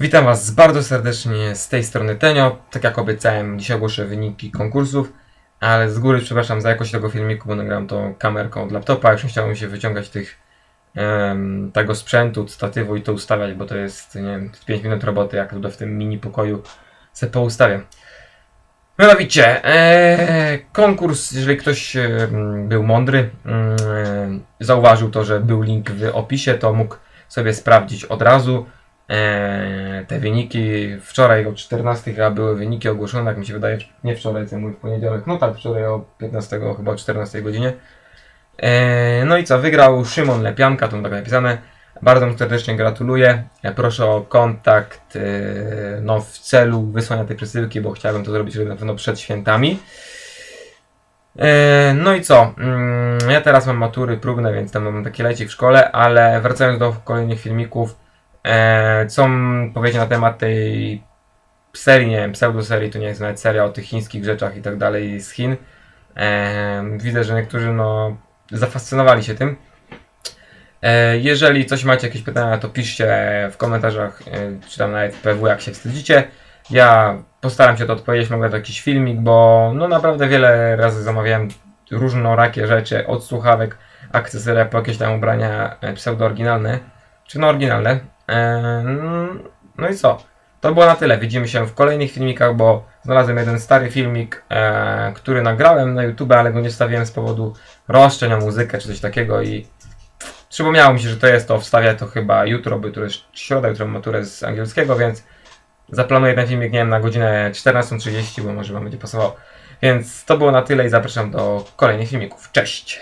Witam Was bardzo serdecznie z tej strony Tenio. Tak jak obiecałem, dzisiaj ogłoszę wyniki konkursów, ale z góry przepraszam za jakość tego filmiku, bo nagrałem to kamerką od laptopa. Już nie chciałem się wyciągać tych em, tego sprzętu, statywu i to ustawiać, bo to jest, nie wiem, 5 minut roboty, jak tutaj w tym mini pokoju se poustawiam. Mianowicie, e, konkurs, jeżeli ktoś e, był mądry, mm, e, zauważył to, że był link w opisie, to mógł sobie sprawdzić od razu. E, te wyniki wczoraj o 14 chyba były wyniki ogłoszone, jak mi się wydaje, nie wczoraj, co mój w poniedziałek, no tak, wczoraj o 15 chyba o 14 godzinie. E, no i co, wygrał Szymon Lepianka, to tak napisane. Bardzo mu serdecznie gratuluję. E, Proszę o kontakt no, w celu wysłania tej przesyłki, bo chciałbym to zrobić na pewno przed świętami. No i co? Mm, Ja teraz mam matury próbne, więc tam mam taki lejcik w szkole, ale wracając do kolejnych filmików, co m- powiedzieć na temat tej serii, nie wiem, pseudoserii, to nie jest nawet seria o tych chińskich rzeczach i tak dalej z Chin. E, Widzę, że niektórzy no zafascynowali się tym. E, Jeżeli coś macie, jakieś pytania, to piszcie w komentarzach, e, czy tam nawet PW, jak się wstydzicie. Ja postaram się to odpowiedzieć, mogę to jakiś filmik, bo no naprawdę wiele razy zamawiałem różnorakie rzeczy, od słuchawek, akcesoria, po jakieś tam ubrania e, pseudo-oryginalne, czy no oryginalne. No i co? To było na tyle. Widzimy się w kolejnych filmikach, bo znalazłem jeden stary filmik, e, który nagrałem na YouTube, ale go nie wstawiłem z powodu roszczeń o muzykę czy coś takiego i przypomniało mi się, że to jest to, wstawię to chyba jutro, bo jutro jest środa, jutro mam maturę z angielskiego, więc zaplanuję ten filmik, nie wiem, na godzinę 14.30, bo może wam będzie pasowało. Więc to było na tyle i zapraszam do kolejnych filmików. Cześć!